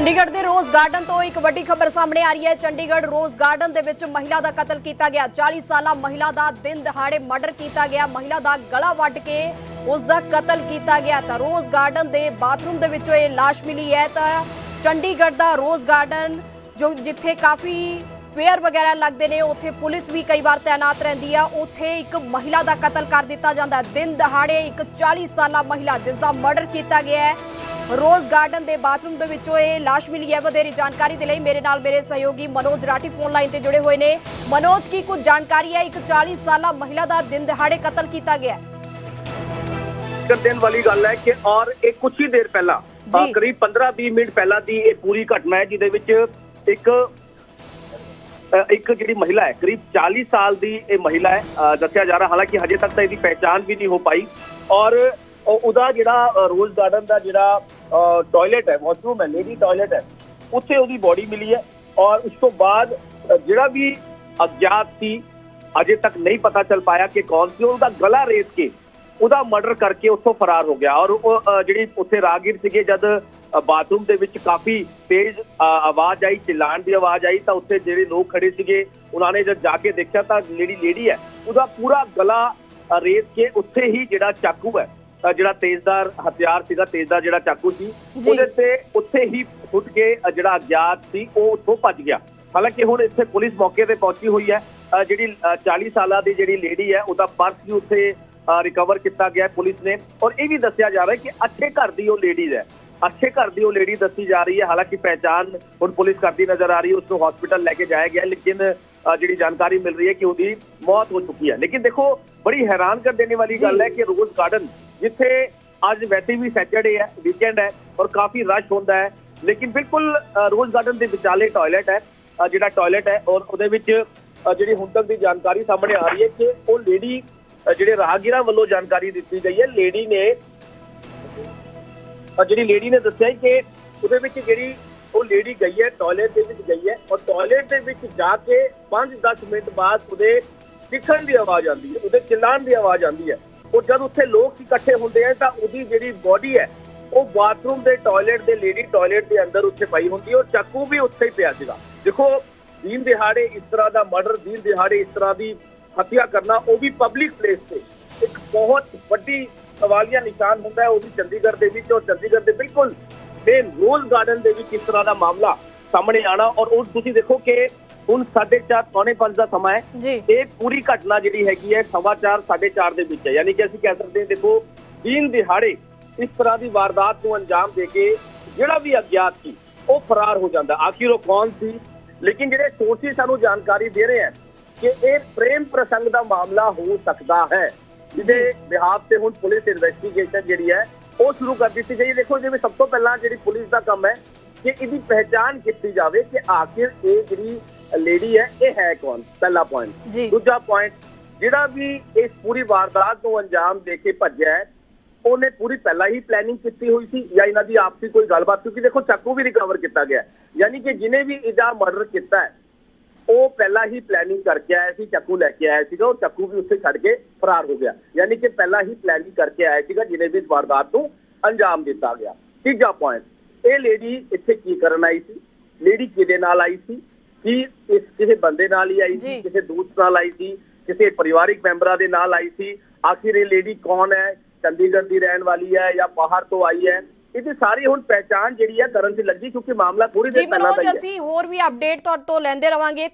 ਚੰਡੀਗੜ੍ਹ ਦੇ rose garden ਤੋਂ ਇੱਕ ਵੱਡੀ ਖਬਰ ਸਾਹਮਣੇ ਆ ਰਹੀ ਹੈ। ਚੰਡੀਗੜ੍ਹ ਰੋਜ਼ ਗਾਰਡਨ ਦੇ ਵਿੱਚ ਮਹਿਲਾ ਦਾ ਕਤਲ ਕੀਤਾ ਗਿਆ। 40 ਸਾਲਾ ਮਹਿਲਾ ਦਾ ਦਿਨ ਦਿਹਾੜੇ ਮਰਡਰ ਕੀਤਾ ਗਿਆ। ਮਹਿਲਾ ਦਾ ਗਲਾ ਵੱਢ ਕੇ ਉਸ ਦਾ ਕਤਲ ਕੀਤਾ ਗਿਆ। ਤਾਂ ਰੋਜ਼ ਗਾਰਡਨ ਦੇ ਬਾਥਰੂਮ ਦੇ ਵਿੱਚੋਂ ਇਹ ਲਾਸ਼ ਮਿਲੀ ਹੈ। ਤਾਂ ਚੰਡੀਗੜ੍ਹ ਦਾ ਰੋਜ਼ ਗਾਰਡਨ ਜੋ ਜਿੱਥੇ ਕਾਫੀ ਫੇਅਰ ਵਗੈਰਾ ਲੱਗਦੇ ਨੇ, ਉੱਥੇ ਪੁਲਿਸ ਵੀ ਕਈ ਵਾਰ ਤਾਇਨਾਤ ਰਹਿੰਦੀ ਆ। ਉੱਥੇ ਇੱਕ ਮਹਿਲਾ ਦਾ ਕਤਲ ਕਰ ਦਿੱਤਾ ਜਾਂਦਾ ਦਿਨ ਦਿਹਾੜੇ ਇੱਕ 40 ਸਾਲਾ ਮਹਿਲਾ ਜਿਸ ਦਾ ਮਰਡਰ ਕੀਤਾ ਗਿਆ ਹੈ। ਰੋਜ਼ ਗਾਰਡਨ ਦੇ ਬਾਥਰੂਮ ਦੇ ਵਿੱਚੋਂ ਇਹ ਲਾਸ਼ ਮਿਲੀ ਹੈ। ਵਧੇਰੀ ਜਾਣਕਾਰੀ ਦੇ ਲਈ ਮੇਰੇ ਨਾਲ ਮੇਰੇ ਸਹਿਯੋਗੀ ਮਨੋਜ ਰਾਠੀ ਫੋਨ ਲਾਈਨ ਤੇ ਜੁੜੇ ਹੋਏ ਨੇ। ਮਨੋਜ ਕੀ ਕੁਝ ਜਾਣਕਾਰੀ ਹੈ? ਇੱਕ 40 ਸਾਲਾ ਮਹਿਲਾ ਦਾ ਦਿਨ ਦਿਹਾੜੇ ਕਤਲ ਕੀਤਾ ਗਿਆ ਹੈ। ਕਰ ਦੇਣ ਵਾਲੀ ਗੱਲ ਹੈ ਕਿ ਔਰ ਇਹ ਕੁਝ ਹੀ ਦੇਰ ਪਹਿਲਾਂ ਅ, ਜੀ। ਕਰੀਬ 15-20 ਮਿੰਟ ਪਹਿਲਾਂ ਦੀ ਇਹ ਪੂਰੀ ਘਟਨਾ ਹੈ ਜਿਹਦੇ ਵਿੱਚ ਇੱਕ ਜਿਹੜੀ ਮਹਿਲਾ ਹੈ ਕਰੀਬ 40 ਸਾਲ ਦੀ ਇਹ ਮਹਿਲਾ ਹੈ ਦੱਸਿਆ ਜਾ ਰਿਹਾ ਹਾਲਾਂਕਿ ਹਜੇ ਤੱਕ ਤਾਂ ਇਹਦੀ ਪਹਿਚਾਣ ਵੀ ਨਹੀਂ ਹੋ ਪਾਈ। ਔਰ ਉਹ- ਉਹਦਾ ਜਿਹੜਾ ਰੋਜ਼ ਗਾਰਡਨ ਦਾ ਜਿਹੜਾ ਟਾਇਲਟ ਹੈ ਵਾਸ਼ਰੂਮ ਹੈ ਲੇਡੀ ਟਾਇਲਟ ਹੈ। ਉੱਥੇ ਉਹਦੀ ਬੋਡੀ ਮਿਲੀ ਹੈ ਔਰ ਉਸ ਤੋਂ ਬਾਅਦ ਜਿਹੜਾ ਵੀ ਅਗਿਆਤ ਸੀ, ਅਜੇ ਤੱਕ ਨਹੀਂ ਪਤਾ ਚੱਲ ਪਾਇਆ ਕਿ ਕੌਣ ਸੀ। ਉਹਦਾ ਗਲਾ ਰੇਤ ਕੇ ਉਹਦਾ ਮਰਡਰ ਕਰਕੇ ਉੱਥੋਂ ਫਰਾਰ ਹੋ ਗਿਆ ਔਰ ਉਹ ਜਿਹੜੀ ਉੱਥੇ ਰਾਗੀਰ ਸੀਗੇ, ਜਦ ਬਾਥਰੂਮ ਦੇ ਵਿੱਚ ਕਾਫੀ ਤੇਜ਼ ਆਵਾਜ਼ ਆਈ ਚਿল্ਲਾਣ ਦੀ ਆਵਾਜ਼ ਆਈ, ਤਾਂ ਉੱਥੇ ਜਿਹੜੇ ਲੋਕ ਖੜੇ ਸੀਗੇ, ਉਹਨਾਂ ਨੇ ਜਦ ਜਾ ਕੇ ਦੇਖਿਆ ਤਾਂ ਜਿਹੜੀ ਲੇਡੀ ਹੈ, ਉਹਦਾ ਪੂਰਾ ਗਲਾ ਰੇਤ ਕੇ ਉੱਥੇ ਹੀ ਜਿਹੜਾ ਚਾਕੂ ਹੈ ਜਿਹੜਾ ਤੇਜ਼ਦਾਰ ਹਥਿਆਰ ਸੀਗਾ ਤੇਜ਼ਦਾਰ ਜਿਹੜਾ ਚਾਕੂ ਸੀ। ਉਹਦੇ ਤੇ ਉੱਥੇ ਹੀ ਫੁੱਟ ਕੇ ਜਿਹੜਾ ਅਗਿਆਤ ਸੀ ਉਹ ਉੱਥੋਂ ਭੱਜ ਗਿਆ। ਹਾਲਾਂਕਿ ਹੁਣ ਇੱਥੇ ਪੁਲਿਸ ਮੌਕੇ ਤੇ ਪਹੁੰਚੀ ਹੋਈ ਹੈ। ਜਿਹੜੀ ਅ, 40 ਸਾਲਾਂ ਦੀ ਜਿਹੜੀ ਲੇਡੀ ਹੈ ਉਹਦਾ ਪਰਸ ਵੀ ਉੱਥੇ ਰਿਕਵਰ ਕੀਤਾ ਗਿਆ ਪੁਲਿਸ ਨੇ। ਔਰ ਇਹ ਵੀ ਦੱਸਿਆ ਜਾ ਰਿਹਾ ਹੈ ਕਿ ਅੱਛੇ ਘਰ ਦੀ ਉਹ ਲੇਡੀਜ਼ ਹੈ। ਅੱਛੇ ਘਰ ਦੀ ਉਹ ਲੇਡੀ ਦੱਸੀ ਜਾ ਰਹੀ ਹੈ। ਹਾਲਾਂਕਿ ਪਹਿਚਾਨ ਹੁਣ ਪੁਲਿਸ ਕਰਦੀ ਨਜ਼ਰ ਆ ਰਹੀ ਹੈ ਉਸ ਨੂੰ ਹਸਪੀਟਲ ਲੈ ਕੇ ਜਾਇਆ ਗਿਆ ਲੇਕਿਨ ਜਿਹੜੀ ਜਾਣਕਾਰੀ ਮਿਲ ਰਹੀ ਹੈ ਕਿ ਉਹਦੀ ਮੌਤ ਹੋ ਚੁੱਕੀ ਹੈ। ਲੇਕਿਨ ਦੇਖੋ ਬੜੀ ਹੈਰਾਨ ਕਰ ਦੇਣੇ ਵਾਲੀ ਗੱਲ ਹੈ ਕਿ ਰੋਜ਼ ਗਾਰਡਨ ਜਿੱਥੇ ਅੱਜ ਵੈਸੇ ਵੀ ਸੈਟਰਡੇ ਹੈ ਵੀਕਐਂਡ ਹੈ ਔਰ ਕਾਫੀ ਰਸ਼ ਹੁੰਦਾ ਹੈ ਲੇਕਿਨ ਬਿਲਕੁਲ ਰੋਜ਼ ਗਾਰਡਨ ਦੇ ਵਿਚਾਲੇ ਟਾਇਲਟ ਹੈ ਜਿਹੜਾ ਟਾਇਲਟ ਹੈ ਔਰ ਉਹਦੇ ਵਿੱਚ ਜਿਹੜੀ ਹੁਣ ਤੱਕ ਦੀ ਜਾਣਕਾਰੀ ਸਾਹਮਣੇ ਆ ਰਹੀ ਹੈ ਕਿ ਉਹ ਲੇਡੀ ਜਿਹੜੇ ਰਾਹਗੀਰਾਂ ਵੱਲੋਂ ਜਾਣਕਾਰੀ ਦਿੱਤੀ ਗਈ ਹੈ ਲੇਡੀ ਨੇ ਜਿਹੜੀ ਲੇਡੀ ਨੇ ਦੱਸਿਆ ਕਿ ਉਹਦੇ ਵਿੱਚ ਜਿਹੜੀ ਉਹ ਲੇਡੀ ਗਈ ਹੈ ਟਾਇਲਟ ਦੇ ਵਿੱਚ ਗਈ ਹੈ ਔਰ ਟਾਇਲਟ ਦੇ ਵਿੱਚ ਜਾ ਕੇ 5-10 ਮਿੰਟ ਬਾਅਦ ਉਹਦੇ ਚਿੱਖਣ ਦੀ ਆਵਾਜ਼ ਆਉਂਦੀ ਹੈ, ਉਹਦੇ ਚਿল্ਲਾਣ ਦੀ ਆਵਾਜ਼ ਆਉਂਦੀ ਹੈ। ਔਰ ਜਦ ਉੱਥੇ ਲੋਕ ਇਕੱਠੇ ਹੁੰਦੇ ਆ ਤਾਂ ਉਹਦੀ ਜਿਹੜੀ ਬੋਡੀ ਹੈ, ਉਹ ਬਾਥਰੂਮ ਦੇ ਟਾਇਲਟ ਦੇ ਲੇਡੀ ਟਾਇਲਟ ਦੇ ਅੰਦਰ ਉੱਥੇ ਪਈ ਹੁੰਦੀ ਔਰ ਚਾਕੂ ਵੀ ਉੱਥੇ ਹੀ ਪਿਆ ਸੀਗਾ। ਦੇਖੋ, ਦੀਨ ਦਿਹਾੜੇ ਇਸ ਤਰ੍ਹਾਂ ਦਾ ਮਰਡਰ ਦੀਨ ਦਿਹਾੜੇ ਇਸ ਤਰ੍ਹਾਂ ਦੀ ਹੱਤਿਆ ਕਰਨਾ, ਉਹ ਵੀ ਪਬਲਿਕ ਪਲੇਸ ਤੇ ਇੱਕ ਬਹੁਤ ਵੱਡੀ ਸਵਾਲੀਆ ਨਿਸ਼ਾਨ ਹੁੰਦਾ ਹੈ, ਉਹ ਵੀ ਚੰਡੀਗੜ੍ਹ ਦੇ ਵਿੱਚ ਔਰ ਚੰਡੀਗੜ੍ਹ ਦੇ ਬਿਲਕੁਲ ਮੇਨ ਰੋਜ਼ ਗਾਰਡਨ ਦੇ ਵਿੱਚ ਇਸ ਤਰ੍ਹਾਂ ਦਾ ਮਾਮਲਾ ਸਾਹਮਣੇ ਆਣਾ ਔਰ ਉਹ ਤੁਸੀਂ ਦੇਖੋ ਕਿ ਹੁਣ 4:30 ਪੌਣੇ 5 ਦਾ ਸਮਾਂ ਹੈ। ਇਹ ਪੂਰੀ ਘਟਨਾ ਜਿਹੜੀ ਹੈਗੀ ਹੈ ਸਵਾ ਚਾਰ, ਸਾਢੇ 4:30 ਦੇ ਵਿੱਚ ਹੈ। ਯਾਨੀ ਕਿ ਅਸੀਂ ਕਹਿ ਸਕਦੇ ਹਾਂ ਦੇਖੋ ਦੀਨ ਦਿਹਾੜੇ ਇਸ ਤਰ੍ਹਾਂ ਦੀ ਵਾਰਦਾਤ ਨੂੰ ਅੰਜਾਮ ਦੇ ਕੇ ਜਿਹੜਾ ਵੀ ਅਗਿਆਤ ਸੀ ਉਹ ਫਰਾਰ ਹੋ ਜਾਂਦਾ। ਆਖਿਰ ਉਹ ਕੌਣ ਸੀ? ਲੇਕਿਨ ਜਿਹੜੇ ਸੋਰਸਿਸ ਸਾਨੂੰ ਜਾਣਕਾਰੀ ਦੇ ਰਹੇ ਹਨ ਕਿ ਇਹ ਪ੍ਰੇਮ ਪ੍ਰਸੰਗ ਦਾ ਮਾਮਲਾ ਹੋ ਸਕਦਾ ਹੈ। ਜਿਹਦੇ ਬਿਹਾਫ ਤੇ ਹੁਣ ਪੁਲਿਸ ਇਨਵੈਸਟੀਗੇਸ਼ਨ ਜਿਹੜੀ ਹੈ ਉਹ ਸ਼ੁਰੂ ਕਰ ਦਿੱਤੀ ਗਈ ਹੈ। ਦੇਖੋ ਜਿਵੇਂ ਸਭ ਤੋਂ ਪਹਿਲਾਂ ਜਿਹੜੀ ਪੁਲਿਸ ਦਾ ਕੰਮ ਹੈ ਕਿ ਇਹਦੀ ਪਹਿਚਾਣ ਕੀਤੀ ਜਾਵੇ ਕਿ ਆਖਿਰ ਇਹ ਜਿਹੜੀ ਲੇਡੀ ਹੈ ਇਹ ਹੈ ਕੌਣ ਪਹਿਲਾ ਪੁਆਇੰਟ ਜੀ ਦੂਜਾ ਪੁਆਇੰਟ ਜਿਹੜਾ ਵੀ ਇਸ ਪੂਰੀ ਵਾਰਦਾਤ ਨੂੰ ਅੰਜਾਮ ਦੇ ਕੇ ਭੱਜਿਆ ਹੈ ਉਹਨੇ ਪੂਰੀ ਪਹਿਲਾਂ ਹੀ ਪਲੈਨਿੰਗ ਕੀਤੀ ਹੋਈ ਸੀ ਜਾਂ ਇਹਨਾਂ ਦੀ ਆਪਸੀ ਕੋਈ ਗੱਲਬਾਤ ਕਿਉਂਕਿ ਦੇਖੋ ਚਾਕੂ ਵੀ ਰਿਕਵਰ ਕੀਤਾ ਗਿਆ ਹੈ। ਯਾਨੀ ਕਿ ਜਿਹਨੇ ਵੀ ਇਹਦਾ ਮਰਡਰ ਕੀਤਾ ਹੈ ਉਹ ਪਹਿਲਾਂ ਹੀ ਪਲੈਨਿੰਗ ਕਰਕੇ ਆਇਆ ਸੀ ਚਾਕੂ ਲੈ ਕੇ ਆਇਆ ਸੀਗਾ ਉਹ ਚਾਕੂ ਵੀ ਉੱਥੇ ਛੱਡ ਕੇ ਫਰਾਰ ਹੋ ਗਿਆ। ਯਾਨੀ ਕਿ ਪਹਿਲਾਂ ਹੀ ਪਲੈਨਿੰਗ ਕਰਕੇ ਆਇਆ ਸੀਗਾ ਜਿਹਨੇ ਵੀ ਇਸ ਵਾਰਦਾਤ ਨੂੰ ਅੰਜਾਮ ਦਿੱਤਾ ਗਿਆ। ਤੀਜਾ ਪੁਆਇੰਟ ਇਹ ਲੇਡੀ ਇੱਥੇ ਕੀ ਕਰਨ ਆਈ ਸੀ? ਲੇਡੀ ਕਿਹਦੇ ਨਾਲ ਆਈ ਸੀ? ਕੀ ਇਸ ਕਿਸੇ ਬੰਦੇ ਨਾਲ ਹੀ ਆਈ ਜੀ। ਸੀ ਕਿਸੇ ਦੋਸਤ ਨਾਲ ਆਈ ਸੀ? ਕਿਸੇ ਪਰਿਵਾਰਿਕ ਮੈਂਬਰਾਂ ਦੇ ਨਾਲ ਆਈ ਸੀ? ਆਖਿਰ ਇਹ ਲੇਡੀ ਕੌਣ ਹੈ? ਚੰਡੀਗੜ੍ਹ ਦੀ ਰਹਿਣ ਵਾਲੀ ਹੈ ਜਾਂ ਬਾਹਰ ਤੋਂ ਆਈ ਹੈ? ਇਹਦੀ ਸਾਰੀ ਹੁਣ ਪਹਿਚਾਣ ਜਿਹੜੀ ਹੈ ਕਰਨ ਦੀ ਲੱਗੀ ਕਿਉਂਕਿ ਮਾਮਲਾ ਥੋੜੀ ਜੀ ਦੇਰ ਪਹਿਲਾਂ ਦਾ ਮਨੋਜ ਹੀ ਹੈ। ਅਸੀਂ ਹੋਰ ਵੀ ਅਪਡੇਟ ਤੁਹਾਡੇ ਤੋਂ ਲੈਂਦੇ ਰਵਾਂਗੇ।